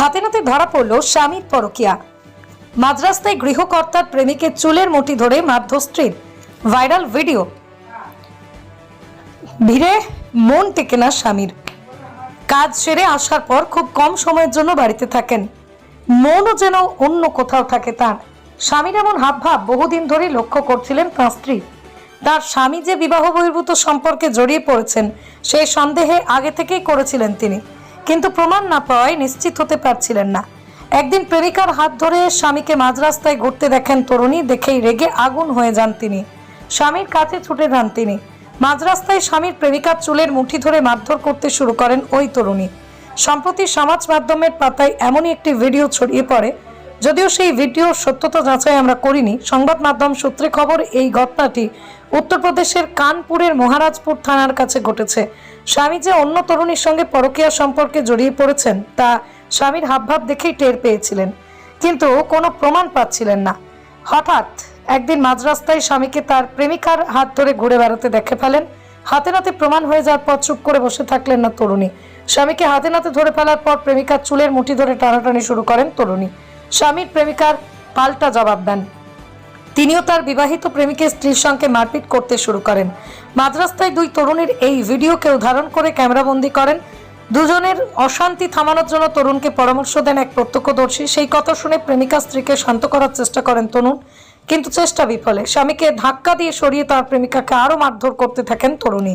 হাতে নাতে ধরা পড়ল স্বামীর পরকিয়া। মাঝরাস্তায় গৃহকর্তার প্রেমিকের চুলের মুঠি ধরে মারধর স্ত্রীর ভাইরাল ভিডিও। ভিড়ে মন টেকে না স্বামীর। কাজ সেরে আসার পর খুব কম সময়ের জন্য বাড়িতে থাকেন। মনও যেন অন্য কোথাও থাকে তার। স্বামীর এমন হাবভাব বহুদিন ধরে লক্ষ্য করছিলেন তাঁর স্ত্রী। তার স্বামী যে বিবাহ বহির্ভূত সম্পর্কে জড়িয়ে পড়েছেন সেই সন্দেহে আগে থেকেই করেছিলেন তিনি। কিন্তু প্রমাণ না পাওয়ায় নিশ্চিত হতে পারছিলেন না। একদিন প্রেমিকার হাত ধরে স্বামীকে মাঝ রাস্তায় ঘুরতে দেখেন তরুণী, দেখেই রেগে আগুন হয়ে যান তিনি। স্বামীর কাছে ছুটে যান তিনি। মাঝ রাস্তায় স্বামীর প্রেমিকার চুলের মুঠি ধরে মারধর করতে শুরু করেন ওই তরুণী। সম্প্রতি সমাজ মাধ্যমের পাতায় এমনই একটি ভিডিও ছড়িয়ে পড়ে যদিও সেই ভিডিও সত্যতা যাচাই আমরা করিনি। সংবাদ মাধ্যম সূত্রে খবর, এই ঘটনাটি উত্তরপ্রদেশের কানপুরের মহারাজপুর থানার কাছে ঘটেছে। স্বামী যে অন্য তরুণীর সঙ্গে পরকীয়া সম্পর্কে জড়িয়ে পড়েছেন, তা স্বামীর হাবভাব দেখেই টের পেয়েছিলেন। কিন্তু কোনো প্রমাণ পাচ্ছিলেন না। হঠাৎ একদিন মাঝরাস্তায় স্বামীকে তার প্রেমিকার হাত ধরে ঘুরে বেড়াতে দেখে ফেলেন। হাতে নাতে প্রমাণ হয়ে যাওয়ার পর চুপ করে বসে থাকলেন না তরুণী। স্বামীকে হাতে নাতে ধরে ফেলার পর প্রেমিকার চুলের মুঠি ধরে টানাটানি শুরু করেন তরুণী। স্বামীর প্রেমিকার পাল্টা জবাব দেন। তিনিও তার বিবাহিত প্রেমিকের স্ত্রীর সঙ্গে মারপিট করতে শুরু করেন। মাদ্রাস্তায় দুই তরুণীর এই ভিডিওকেও ধারণ করে ক্যামেরাবন্দি করেন। দুজনের অশান্তি থামানোর জন্য তরুণকে পরামর্শ দেন এক প্রত্যক্ষদর্শী। সেই কথা শুনে প্রেমিকা স্ত্রীকে শান্ত করার চেষ্টা করেন তরুণ কিন্তু চেষ্টা বিফলে। স্বামীকে ধাক্কা দিয়ে সরিয়ে তার প্রেমিকাকে আরও মারধর করতে থাকেন তরুণী।